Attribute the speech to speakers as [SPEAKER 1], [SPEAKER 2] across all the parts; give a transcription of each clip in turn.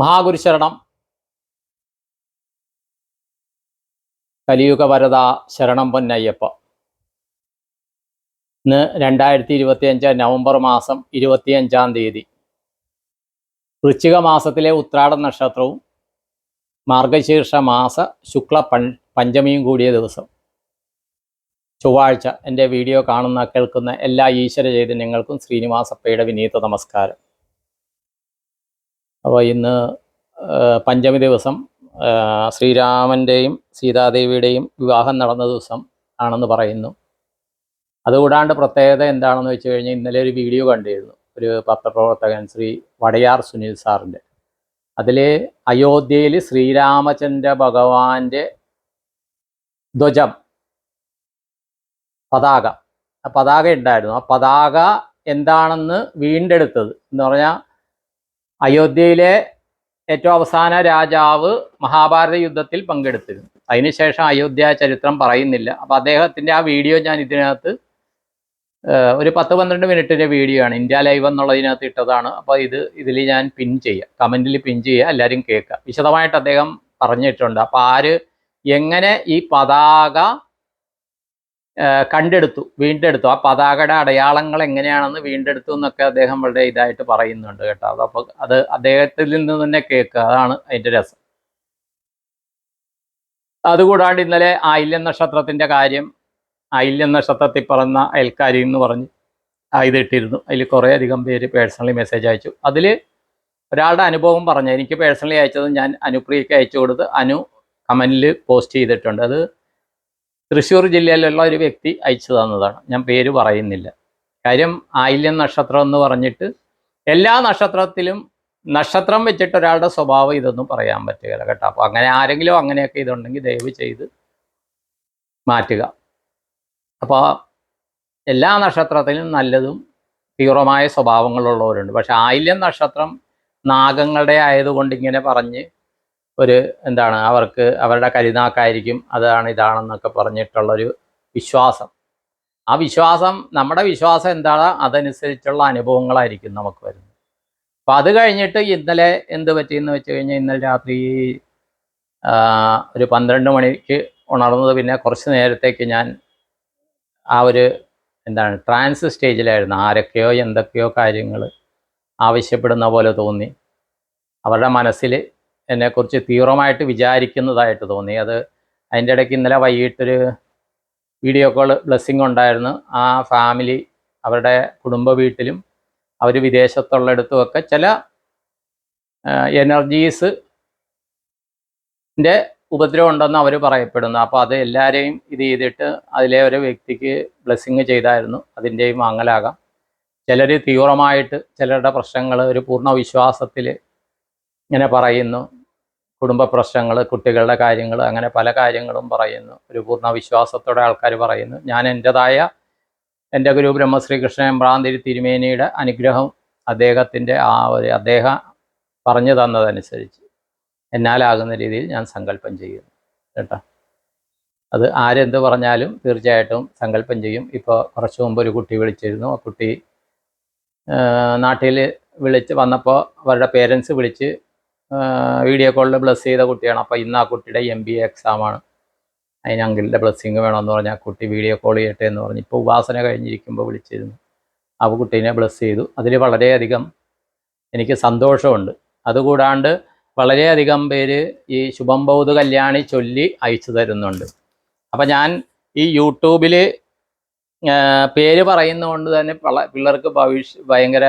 [SPEAKER 1] മഹാഗുരുശരണം. കലിയുഗ വരത ശരണം പൊന്നയ്യപ്പ. ഇന്ന് രണ്ടായിരത്തി ഇരുപത്തിയഞ്ച് നവംബർ മാസം ഇരുപത്തിയഞ്ചാം തീയതി. വൃശ്ചിക മാസത്തിലെ ഉത്രാട നക്ഷത്രവും മാർഗശീർഷ മാസ ശുക്ല പഞ്ചമിയും കൂടിയ ദിവസം. ചൊവ്വാഴ്ച എന്റെ വീഡിയോ കാണുന്ന കേൾക്കുന്ന എല്ലാ ഈശ്വര ചൈതന്യങ്ങൾക്കും ശ്രീനിവാസപ്പയുടെ വിനീത നമസ്കാരം. അപ്പോൾ ഇന്ന് പഞ്ചമി ദിവസം ശ്രീരാമന്റെയും സീതാദേവിയുടെയും വിവാഹം നടന്ന ദിവസം ആണെന്ന് പറയുന്നു. അതുകൂടാണ്ട് പ്രത്യേകത എന്താണെന്ന് വെച്ച് കഴിഞ്ഞാൽ ഇന്നലെ ഒരു വീഡിയോ കണ്ടിരുന്നു. ഒരു പത്രപ്രവർത്തകൻ ശ്രീ വടയാർ സുനിൽ സാറിന്റെ. അതിൽ അയോധ്യയിൽ ശ്രീരാമചന്ദ്ര ഭഗവാന്റെ ധ്വജം പതാക. പതാക ഉണ്ടായിരുന്നു. ആ പതാക എന്താണെന്ന് വീണ്ടെടുത്തത് എന്ന് പറഞ്ഞാൽ അയോധ്യയിലെ ഏറ്റവും അവസാന രാജാവ് മഹാഭാരത യുദ്ധത്തിൽ പങ്കെടുത്തിരുന്നു. അതിനുശേഷം അയോധ്യ ചരിത്രം പറയുന്നില്ല. അപ്പം അദ്ദേഹത്തിന്റെ ആ വീഡിയോ ഞാൻ ഇതിനകത്ത് ഒരു പത്ത് പന്ത്രണ്ട് മിനിറ്റിന്റെ വീഡിയോ ആണ്. ഇന്ത്യ ലൈവ് എന്നുള്ളതിനകത്ത് ഇട്ടതാണ്. അപ്പോൾ ഇത് ഇതിൽ ഞാൻ പിൻ ചെയ്യാം. കമന്റിൽ പിൻ ചെയ്യുക എല്ലാവരും കേൾക്കുക. വിശദമായിട്ട് അദ്ദേഹം പറഞ്ഞിട്ടുണ്ട്. അപ്പോൾ ആര് എങ്ങനെ ഈ പതാക കണ്ടെടുത്തു വീണ്ടെടുത്തു. ആ പതാകയുടെ അടയാളങ്ങൾ എങ്ങനെയാണെന്ന് വീണ്ടെടുത്തു എന്നൊക്കെ അദ്ദേഹം വളരെ ഇതായിട്ട് പറയുന്നുണ്ട് കേട്ടോ. അതപ്പോൾ അത് അദ്ദേഹത്തിൽ നിന്ന് തന്നെ കേൾക്കുക. അതാണ് അതിന്റെ രസം. അതുകൂടാണ്ട് ഇന്നലെ ആയില്യം നക്ഷത്രത്തിന്റെ കാര്യം ആയില്യം നക്ഷത്രത്തിൽ പറഞ്ഞ അയൽക്കാരി എന്ന് പറഞ്ഞ് ഇതിട്ടിരുന്നു. അതിൽ കുറേ അധികം പേര് പേഴ്സണലി മെസ്സേജ് അയച്ചു. അതിൽ ഒരാളുടെ അനുഭവം പറഞ്ഞു എനിക്ക് പേഴ്സണലി അയച്ചത് ഞാൻ അനുപ്രിയയ്ക്ക് അയച്ചു കൊടുത്ത് അനു കമന്റിൽ പോസ്റ്റ് ചെയ്തിട്ടുണ്ട്. അത് തൃശ്ശൂർ ജില്ലയിലുള്ള ഒരു വ്യക്തി അയച്ചു തന്നതാണ്. ഞാൻ പേര് പറയുന്നില്ല. കാര്യം ആയില്യം നക്ഷത്രം എന്ന് പറഞ്ഞിട്ട് എല്ലാ നക്ഷത്രത്തിലും നക്ഷത്രം വെച്ചിട്ട് ഒരാളുടെ സ്വഭാവം ഇതൊന്നും പറയാൻ പറ്റുകയില്ല കേട്ടോ. അപ്പോൾ അങ്ങനെ ആരെങ്കിലും അങ്ങനെയൊക്കെ ഇതുണ്ടെങ്കിൽ ദയവ് ചെയ്ത് മാറ്റുക. അപ്പോൾ എല്ലാ നക്ഷത്രത്തിലും നല്ലതും തീവ്രമായ സ്വഭാവങ്ങളുള്ളവരുണ്ട്. പക്ഷെ ആയില്യം നക്ഷത്രം നാഗങ്ങളുടെ ആയതുകൊണ്ട് ഇങ്ങനെ പറഞ്ഞ് ഒരു എന്താണ് അവർക്ക് അവരുടെ കരുനാക്കായിരിക്കും അതാണ് ഇതാണെന്നൊക്കെ പറഞ്ഞിട്ടുള്ളൊരു വിശ്വാസം. ആ വിശ്വാസം നമ്മുടെ വിശ്വാസം എന്താണ് അതനുസരിച്ചുള്ള അനുഭവങ്ങളായിരിക്കും നമുക്ക് വരുന്നത്. അപ്പം അത് കഴിഞ്ഞിട്ട് ഇന്നലെ എന്ത് പറ്റിയെന്ന് വെച്ച് കഴിഞ്ഞാൽ ഇന്നലെ രാത്രി ഒരു പന്ത്രണ്ട് മണിക്ക് ഉണർന്നത്. പിന്നെ കുറച്ച് നേരത്തേക്ക് ഞാൻ ആ ഒരു എന്താണ് ട്രാൻസ് സ്റ്റേജിലായിരുന്നു. ആരൊക്കെയോ എന്തൊക്കെയോ കാര്യങ്ങൾ ആവശ്യപ്പെടുന്ന പോലെ തോന്നി. അവരുടെ മനസ്സിൽ എന്നെക്കുറിച്ച് തീവ്രമായിട്ട് വിചാരിക്കുന്നതായിട്ട് തോന്നി. അത് അതിന്റെ ഇടയ്ക്ക് ഇന്നലെ വൈകിട്ടൊരു വീഡിയോ കോൾ ബ്ലെസ്സിങ് ഉണ്ടായിരുന്നു. ആ ഫാമിലി അവരുടെ കുടുംബ വീട്ടിലും അവർ വിദേശത്തുള്ളിടത്തുമൊക്കെ ചില എനർജീസ് ന്റെ ഉപദ്രവം ഉണ്ടെന്ന് അവർ പറയപ്പെടുന്നു. അപ്പോൾ അത് എല്ലാവരെയും ഇത് ചെയ്തിട്ട് അതിലെ ഒരു വ്യക്തിക്ക് ബ്ലെസ്സിങ് ചെയ്തായിരുന്നു. അതിന്റെയും മങ്ങലാകാം ചിലർ തീവ്രമായിട്ട് ചിലരുടെ പ്രശ്നങ്ങൾ ഒരു പൂർണ വിശ്വാസത്തിൽ ഇങ്ങനെ പറയുന്നു. കുടുംബ പ്രശ്നങ്ങൾ കുട്ടികളുടെ കാര്യങ്ങൾ അങ്ങനെ പല കാര്യങ്ങളും പറയുന്നു. ഒരു പൂർണ വിശ്വാസത്തോടെ ആൾക്കാർ പറയുന്നു. ഞാൻ എന്റെതായ എന്റെ ഗുരു ബ്രഹ്മശ്രീകൃഷ്ണൻ എമ്പ്രാന്തിരി തിരുമേനിയുടെ അനുഗ്രഹം അദ്ദേഹത്തിന്റെ ആ ഒരു അദ്ദേഹം പറഞ്ഞു തന്നതനുസരിച്ച് എന്നാലാകുന്ന രീതിയിൽ ഞാൻ സങ്കല്പം ചെയ്യുന്നു. കേട്ടോ? അത് ആരെന്ത് പറഞ്ഞാലും തീർച്ചയായിട്ടും സങ്കല്പം ചെയ്യും. ഇപ്പോൾ കുറച്ച് മുമ്പ് ഒരു കുട്ടി വിളിച്ചിരുന്നു. ആ കുട്ടി നാട്ടിൽ വിളിച്ച് വന്നപ്പോൾ അവരുടെ പേരൻസ് വിളിച്ച് വീഡിയോ കോളിൽ ബ്ലസ് ചെയ്ത കുട്ടിയാണ്. അപ്പോൾ ഇന്ന് ആ കുട്ടിയുടെ എം ബി എ എക്സാമാണ് അതിന് അങ്കിളിന്റെ ബ്ലസ്സിങ് വേണമെന്ന് പറഞ്ഞാൽ ആ കുട്ടി വീഡിയോ കോൾ ചെയ്യട്ടെ എന്ന് പറഞ്ഞ് ഇപ്പോൾ ഉപാസന കഴിഞ്ഞിരിക്കുമ്പോൾ വിളിച്ചിരുന്നു. ആ കുട്ടീനെ ബ്ലസ് ചെയ്തു. അതിൽ വളരെയധികം എനിക്ക് സന്തോഷമുണ്ട്. അതുകൂടാണ്ട് വളരെയധികം പേര് ഈ ശുഭം ബൗദ്ധ കല്യാണി ചൊല്ലി അയച്ചു തരുന്നുണ്ട്. അപ്പം ഞാൻ ഈ യൂട്യൂബിൽ പേര് പറയുന്നതുകൊണ്ട് തന്നെ പിള്ളേർക്ക് ഭവിഷ്യ ഭയങ്കര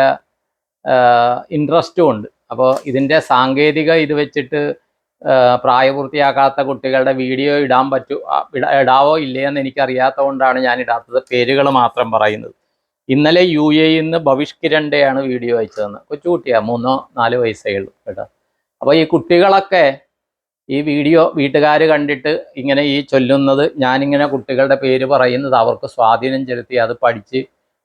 [SPEAKER 1] ഇൻട്രസ്റ്റും ഉണ്ട്. അപ്പോൾ ഇതിന്റെ സാങ്കേതിക ഇത് വെച്ചിട്ട് പ്രായപൂർത്തിയാക്കാത്ത കുട്ടികളുടെ വീഡിയോ ഇടാൻ പറ്റൂ ഇടാ ഇട- ഇടാവോ ഇല്ലയെന്ന് എനിക്കറിയാത്തത് കൊണ്ടാണ് ഞാൻ ഇടാത്തത് പേരുകൾ മാത്രം പറയുന്നത്. ഇന്നലെ യു എയിൽ നിന്ന് ഭവിഷ്കിരണ്ടയാണ് വീഡിയോ അയച്ചതെന്ന്. കൊച്ചുകുട്ടിയാണ് മൂന്നോ നാലോ വയസ്സേ ഉള്ളൂ കേട്ടോ. അപ്പോൾ ഈ കുട്ടികളൊക്കെ ഈ വീഡിയോ വീട്ടുകാർ കണ്ടിട്ട് ഇങ്ങനെ ഈ ചൊല്ലുന്നത് ഞാനിങ്ങനെ കുട്ടികളുടെ പേര് പറയുന്നത് അവർക്ക് സ്വാധീനം ചെലുത്തി അത് പഠിച്ച്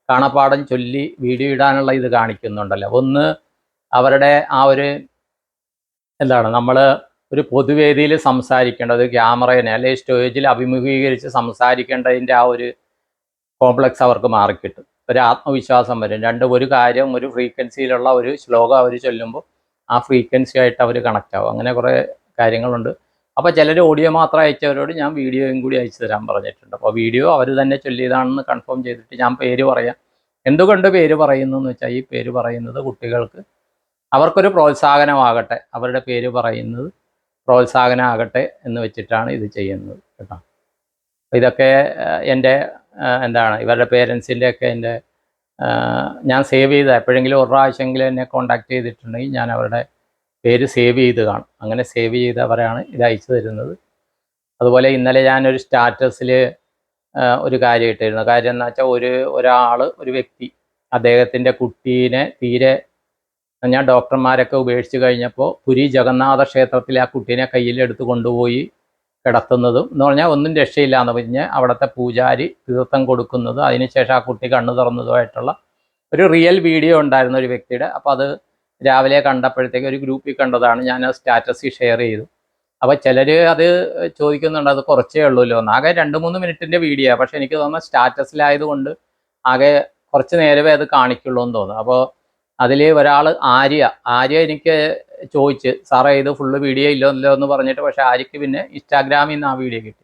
[SPEAKER 1] കാണപ്പാടം ചൊല്ലി വീഡിയോ ഇടാനുള്ള ഇത് കാണിക്കുന്നുണ്ടല്ലോ. ഒന്ന് അവരുടെ ആ ഒരു എന്താണ് നമ്മൾ ഒരു പൊതുവേദിയിൽ സംസാരിക്കേണ്ടത് ക്യാമറേനെ അല്ലെങ്കിൽ സ്റ്റേജിൽ അഭിമുഖീകരിച്ച് സംസാരിക്കേണ്ടതിന്റെ ആ ഒരു കോംപ്ലക്സ് അവർക്ക് മാറിക്കിട്ടും. ഒരു ആത്മവിശ്വാസം വരും. രണ്ട് ഒരു കാര്യം ഒരു ഫ്രീക്വൻസിയിലുള്ള ഒരു ശ്ലോകം അവർ ചൊല്ലുമ്പോൾ ആ ഫ്രീക്വൻസി ആയിട്ട് അവർ കണക്റ്റ് ആവും. അങ്ങനെ കുറേ കാര്യങ്ങളുണ്ട്. അപ്പോൾ ചിലർ ഓഡിയോ മാത്രം അയച്ചവരോട് ഞാൻ വീഡിയോയും കൂടി അയച്ചു തരാൻ പറഞ്ഞിട്ടുണ്ട്. അപ്പോൾ വീഡിയോ അവർ തന്നെ ചൊല്ലിയതാണെന്ന് കൺഫേം ചെയ്തിട്ട് ഞാൻ പേര് പറയാം. എന്തുകൊണ്ട് പേര് പറയുന്നു എന്ന് വെച്ചാൽ ഈ പേര് പറയുന്നത് കുട്ടികൾക്ക് അവർക്കൊരു പ്രോത്സാഹനമാകട്ടെ. അവരുടെ പേര് പറയുന്നത് പ്രോത്സാഹനമാകട്ടെ എന്ന് വെച്ചിട്ടാണ് ഇത് ചെയ്യുന്നത് കേട്ടോ. ഇതൊക്കെ എന്റെ എന്താണ് ഇവരുടെ പേരൻസിന്റെ ഒക്കെ എന്റെ ഞാൻ സേവ് ചെയ്ത എപ്പോഴെങ്കിലും ഒരു പ്രാവശ്യമെങ്കിലും എന്നെ കോണ്ടാക്ട് ചെയ്തിട്ടുണ്ടെങ്കിൽ ഞാൻ അവരുടെ പേര് സേവ് ചെയ്ത് കാണും. അങ്ങനെ സേവ് ചെയ്തവരാണ് ഇത് അയച്ചു തരുന്നത്. അതുപോലെ ഇന്നലെ ഞാനൊരു സ്റ്റാറ്റസിൽ ഒരു കാര്യം ഇട്ടിരുന്നു. കാര്യം എന്ന് വെച്ചാൽ ഒരു ഒരാൾ ഒരു വ്യക്തി അദ്ദേഹത്തിന്റെ കുട്ടീനെ തീരെ ഞാൻ ഡോക്ടർമാരൊക്കെ ഉപേക്ഷിച്ച് കഴിഞ്ഞപ്പോൾ പുരി ജഗന്നാഥ ക്ഷേത്രത്തിൽ ആ കുട്ടീനെ കയ്യിലെടുത്ത് കൊണ്ടുപോയി കിടത്തുന്നതും എന്ന് പറഞ്ഞാൽ ഒന്നും രക്ഷയില്ല എന്ന് പറഞ്ഞ് അവിടുത്തെ പൂജാരി തീർത്ഥം കൊടുക്കുന്നത്. അതിനുശേഷം ആ കുട്ടി കണ്ണു തുറന്നതുമായിട്ടുള്ള ഒരു റിയൽ വീഡിയോ ഉണ്ടായിരുന്ന ഒരു വ്യക്തിയുടെ. അപ്പോൾ അത് രാവിലെ കണ്ടപ്പോഴത്തേക്ക് ഒരു ഗ്രൂപ്പിൽ കണ്ടതാണ്. ഞാൻ ആ സ്റ്റാറ്റസിൽ ഷെയർ ചെയ്തു. അപ്പോൾ ചിലർ അത് ചോദിക്കുന്നുണ്ട് അത് കുറച്ചേ ഉള്ളൂല്ലോ. ആകെ രണ്ട് മൂന്ന് മിനിറ്റിന്റെ വീഡിയോ പക്ഷേ എനിക്ക് തോന്നുന്നത് സ്റ്റാറ്റസിലായതുകൊണ്ട് ആകെ കുറച്ച് നേരമേ അത് കാണിക്കുള്ളൂ എന്ന് തോന്നുന്നു. അപ്പോൾ അതിൽ ഒരാൾ ആര്യ ആര്യ എനിക്ക് ചോദിച്ച് സാറേ ഇത് ഫുള്ള് വീഡിയോ ഇല്ലോ ഇല്ലോ എന്ന് പറഞ്ഞിട്ട് പക്ഷെ ആര്യക്ക് പിന്നെ ഇൻസ്റ്റാഗ്രാമിൽ നിന്ന് ആ വീഡിയോ കിട്ടി.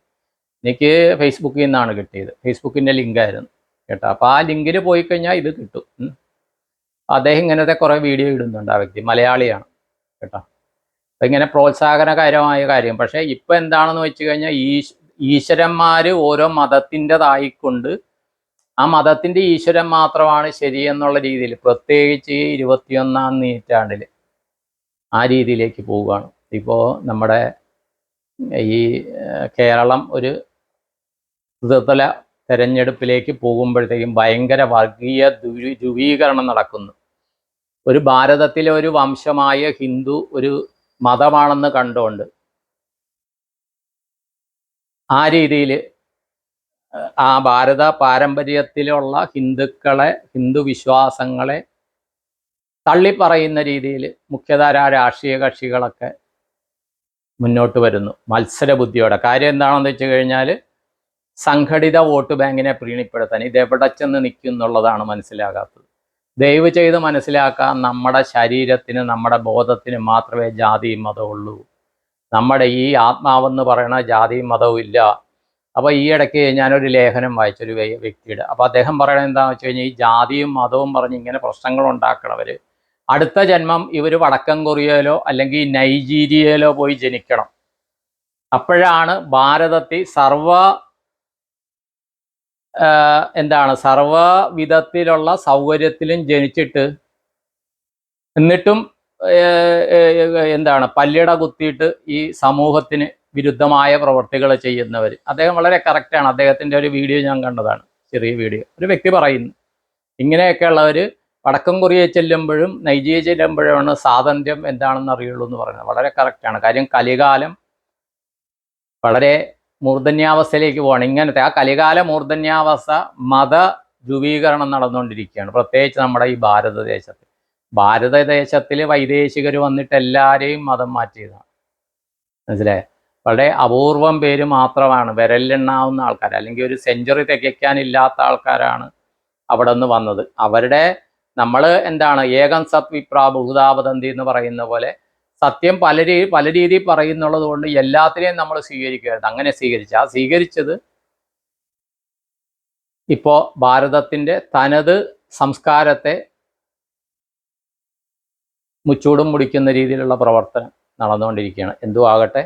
[SPEAKER 1] എനിക്ക് ഫേസ്ബുക്കിൽ നിന്നാണ് കിട്ടിയത്. ഫേസ്ബുക്കിന്റെ ലിങ്കായിരുന്നു കേട്ടോ. അപ്പോൾ ആ ലിങ്കിൽ പോയി കഴിഞ്ഞാൽ ഇത് കിട്ടും. അദ്ദേഹം ഇങ്ങനത്തെ കുറേ വീഡിയോ ഇടുന്നുണ്ട് ആ വ്യക്തി. മലയാളിയാണ് കേട്ടോ. അപ്പം ഇങ്ങനെ പ്രോത്സാഹനകരമായ കാര്യം. പക്ഷേ ഇപ്പം എന്താണെന്ന് വെച്ച് കഴിഞ്ഞാൽ ഈശ് ഈശ്വരന്മാർ ഓരോ മതത്തിന്റെതായിക്കൊണ്ട് ആ മതത്തിന്റെ ഈശ്വരൻ മാത്രമാണ് ശരി എന്നുള്ള രീതിയിൽ പ്രത്യേകിച്ച് ഈ ഇരുപത്തിയൊന്നാം നൂറ്റാണ്ടിൽ ആ രീതിയിലേക്ക് പോവുകയാണ്. ഇപ്പോൾ നമ്മുടെ ഈ കേരളം ഒരു ത്രിതല തെരഞ്ഞെടുപ്പിലേക്ക് പോകുമ്പോഴത്തേക്കും ഭയങ്കര വർഗീയ ദുരു ധ്രുവീകരണം നടക്കുന്നു. ഒരു ഭാരതത്തിലെ ഒരു വംശമായ ഹിന്ദു ഒരു മതമാണെന്ന് കണ്ടുകൊണ്ട് ആ രീതിയിൽ ആ ഭാരത പാരമ്പര്യത്തിലുള്ള ഹിന്ദുക്കളെ ഹിന്ദു വിശ്വാസങ്ങളെ തള്ളിപ്പറയുന്ന രീതിയിൽ മുഖ്യധാരാ രാഷ്ട്രീയ കക്ഷികളൊക്കെ മുന്നോട്ട് വരുന്നു. മത്സര ബുദ്ധിയോടെ കാര്യം എന്താണെന്ന് വെച്ച് കഴിഞ്ഞാൽ സംഘടിത വോട്ട് ബാങ്കിനെ പ്രീണിപ്പെടുത്താൻ ഇത് എവിടെ ചെന്ന് നിൽക്കും എന്നുള്ളതാണ് മനസ്സിലാകാത്തത്. ദയവ് ചെയ്ത് മനസ്സിലാക്കാൻ നമ്മുടെ ശരീരത്തിന് നമ്മുടെ ബോധത്തിന് മാത്രമേ ജാതിയും മതവും ഉള്ളൂ നമ്മുടെ ഈ ആത്മാവെന്ന് പറയുന്ന ജാതിയും മതവും ഇല്ല അപ്പോൾ ഈ ഇടയ്ക്ക് ഞാനൊരു ലേഖനം വായിച്ചൊരു വ്യ- വ്യക്തിയുടെ അപ്പോൾ അദ്ദേഹം പറയണത് എന്താണെന്ന് വെച്ച് കഴിഞ്ഞാൽ ഈ ജാതിയും മതവും പറഞ്ഞ് ഇങ്ങനെ പ്രശ്നങ്ങൾ ഉണ്ടാക്കണവർ അടുത്ത ജന്മം ഇവർ വടക്കൻ കൊറിയയിലോ അല്ലെങ്കിൽ നൈജീരിയയിലോ പോയി ജനിക്കണം. അപ്പോഴാണ് ഭാരതത്തിൽ സർവ എന്താണ് സർവവിധത്തിലുള്ള സൗകര്യത്തിലും ജനിച്ചിട്ട് എന്നിട്ടും എന്താണ് പല്ലിട കുത്തിയിട്ട് ഈ സമൂഹത്തിന് വിരുദ്ധമായ പ്രവർത്തികൾ ചെയ്യുന്നവർ. അദ്ദേഹം വളരെ കറക്റ്റാണ് അദ്ദേഹത്തിന്റെ ഒരു വീഡിയോ ഞാൻ കണ്ടതാണ്. ചെറിയ വീഡിയോ ഒരു വ്യക്തി പറയുന്നു ഇങ്ങനെയൊക്കെയുള്ളവർ വടക്കം കൊറിയ ചെല്ലുമ്പോഴും നൈജീരിയ ചെല്ലുമ്പോഴുമാണ് സ്വാതന്ത്ര്യം എന്താണെന്ന് അറിയുള്ളൂ എന്ന് പറയുന്നത്. വളരെ കറക്റ്റാണ് കാര്യം കലികാലം വളരെ മൂർധന്യാവസ്ഥയിലേക്ക് പോകണം ഇങ്ങനത്തെ ആ കലികാല മൂർധന്യാവസ്ഥ മത ധ്രുവീകരണം നടന്നുകൊണ്ടിരിക്കുകയാണ്. പ്രത്യേകിച്ച് നമ്മുടെ ഈ ഭാരതദേശത്ത് ഭാരതദേശത്തിൽ വൈദേശികർ വന്നിട്ട് എല്ലാവരെയും മതം മാറ്റിയതാണ്. മനസ്സിലായേ? വളരെ അപൂർവം പേര് മാത്രമാണ് വിരലിലെണ്ണാവുന്ന ആൾക്കാർ അല്ലെങ്കിൽ ഒരു സെഞ്ചുറി തികയ്ക്കാനില്ലാത്ത ആൾക്കാരാണ് അവിടെ നിന്ന് വന്നത്. അവരുടെ നമ്മൾ എന്താണ് ഏകം സത് വിപ്രാ ബഹുതാപതന്തി എന്ന് പറയുന്ന പോലെ സത്യം പല രീ പല രീതിയിൽ പറയുന്നുള്ളത് കൊണ്ട് എല്ലാത്തിനെയും നമ്മൾ സ്വീകരിക്കരുത് അങ്ങനെ സ്വീകരിച്ചു. ആ സ്വീകരിച്ചത് ഇപ്പോൾ ഭാരതത്തിന്റെ തനത് സംസ്കാരത്തെ മുച്ചൂടും മുടിക്കുന്ന രീതിയിലുള്ള പ്രവർത്തനം നടന്നുകൊണ്ടിരിക്കുകയാണ്. എന്തു ആകട്ടെ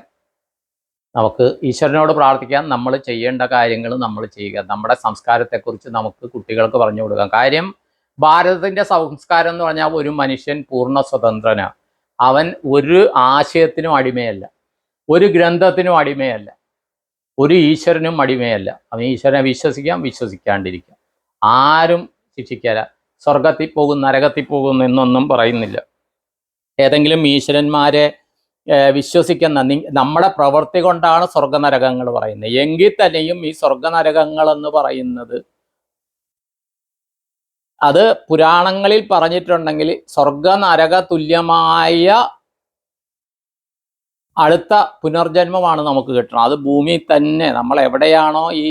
[SPEAKER 1] നമുക്ക് ഈശ്വരനോട് പ്രാർത്ഥിക്കാം. നമ്മൾ ചെയ്യേണ്ട കാര്യങ്ങൾ നമ്മൾ ചെയ്യുക. നമ്മുടെ സംസ്കാരത്തെക്കുറിച്ച് നമുക്ക് കുട്ടികൾക്ക് പറഞ്ഞു കൊടുക്കാം. കാര്യം ഭാരതത്തിന്റെ സംസ്കാരം എന്ന് പറഞ്ഞാൽ ഒരു മനുഷ്യൻ പൂർണ സ്വതന്ത്രനാണ് അവൻ ഒരു ആശയത്തിനും അടിമയല്ല. ഒരു ഗ്രന്ഥത്തിനും അടിമയല്ല. ഒരു ഈശ്വരനും അടിമയല്ല. അവൻ ഈശ്വരനെ വിശ്വസിക്കാം വിശ്വസിക്കാണ്ടിരിക്കാം. ആരും ശിക്ഷിക്കല സ്വർഗത്തിൽ പോകും നരകത്തിൽ പോകും എന്നൊന്നും പറയുന്നില്ല. ഏതെങ്കിലും ഈശ്വരന്മാരെ വിശ്വസിക്കുന്ന നമ്മുടെ പ്രവൃത്തി കൊണ്ടാണ് സ്വർഗനരകങ്ങൾ പറയുന്നത്. എങ്കിൽ തന്നെയും ഈ സ്വർഗനരകങ്ങൾ എന്ന് പറയുന്നത് അത് പുരാണങ്ങളിൽ പറഞ്ഞിട്ടുണ്ടെങ്കിൽ സ്വർഗനരക തുല്യമായ അടുത്ത പുനർജന്മമാണ് നമുക്ക് കിട്ടണം. അത് ഭൂമിയിൽ തന്നെ. നമ്മൾ എവിടെയാണോ ഈ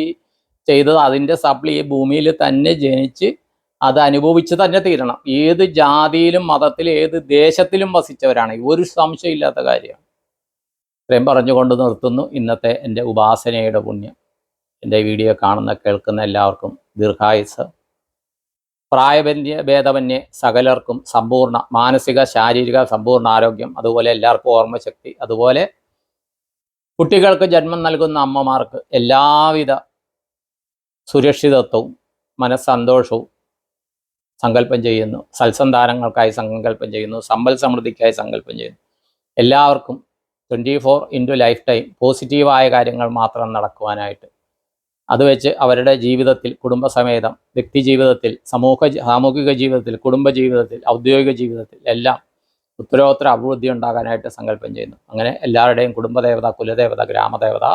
[SPEAKER 1] ചെയ്തത് അതിന്റെ സപ്ലി ഈ ഭൂമിയിൽ തന്നെ ജനിച്ച് അത് അനുഭവിച്ച് തന്നെ തീരണം. ഏത് ജാതിയിലും മതത്തിലും ഏത് ദേശത്തിലും വസിച്ചവരാണ്. ഒരു സംശയമില്ലാത്ത കാര്യമാണ് ഇത്രയും പറഞ്ഞുകൊണ്ട് നിർത്തുന്നു. ഇന്നത്തെ എന്റെ ഉപാസനയുടെ പുണ്യം. എന്റെ വീഡിയോ കാണുന്ന കേൾക്കുന്ന എല്ലാവർക്കും ദീർഘായുസ്. പ്രായപന്യ ഭേദമന്യേ സകലർക്കും സമ്പൂർണ മാനസിക ശാരീരിക സമ്പൂർണ ആരോഗ്യം അതുപോലെ എല്ലാവർക്കും ഓർമ്മശക്തി അതുപോലെ കുട്ടികൾക്ക് ജന്മം നൽകുന്ന അമ്മമാർക്ക് എല്ലാവിധ സുരക്ഷിതത്വവും മനസ്സന്തോഷവും സങ്കല്പം ചെയ്യുന്നു. സൽസന്താനങ്ങൾക്കായി സങ്കല്പം ചെയ്യുന്നു. സമ്പൽ സമൃദ്ധിക്കായി സങ്കല്പം ചെയ്യുന്നു. എല്ലാവർക്കും twenty four into life time പോസിറ്റീവായ കാര്യങ്ങൾ മാത്രം നടക്കുവാനായിട്ട്. അത് വെച്ച് അവരുടെ ജീവിതത്തിൽ കുടുംബസമേതം വ്യക്തി ജീവിതത്തിൽ സമൂഹ സാമൂഹിക ജീവിതത്തിൽ കുടുംബ ജീവിതത്തിൽ ഔദ്യോഗിക ജീവിതത്തിൽ എല്ലാം ഉത്തരോത്തര അഭിവൃദ്ധി ഉണ്ടാകാനായിട്ട് സങ്കല്പം ചെയ്യുന്നു. അങ്ങനെ എല്ലാവരുടെയും കുടുംബദേവത കുലദേവത ഗ്രാമദേവത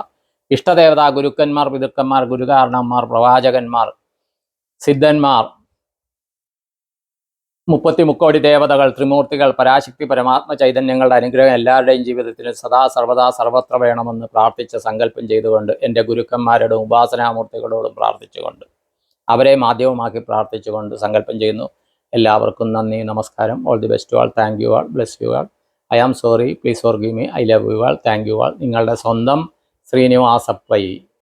[SPEAKER 1] ഇഷ്ടദേവത ഗുരുക്കന്മാർ പിതൃക്കന്മാർ ഗുരുകാരണന്മാർ പ്രവാചകന്മാർ സിദ്ധന്മാർ മുപ്പത്തി മുക്കോടി ദേവതകൾ ത്രിമൂർത്തികൾ പരാശക്തി പരമാത്മ ചൈതന്യങ്ങളുടെ അനുഗ്രഹം എല്ലാവരുടെയും ജീവിതത്തിന് സദാ സർവദാ സർവത്ര വേണമെന്ന് പ്രാർത്ഥിച്ച് സങ്കല്പം ചെയ്തുകൊണ്ട് എന്റെ ഗുരുക്കന്മാരോടും ഉപാസനാമൂർത്തികളോടും പ്രാർത്ഥിച്ചുകൊണ്ട് അവരെ മാധ്യമമാക്കി പ്രാർത്ഥിച്ചുകൊണ്ട് സങ്കല്പം ചെയ്യുന്നു. എല്ലാവർക്കും നന്ദി നമസ്കാരം. All the best all thank you all bless you all I am sorry please forgive me I love you all thank you all നിങ്ങളുടെ സ്വന്തം ശ്രീനിവാസപ്പൈ.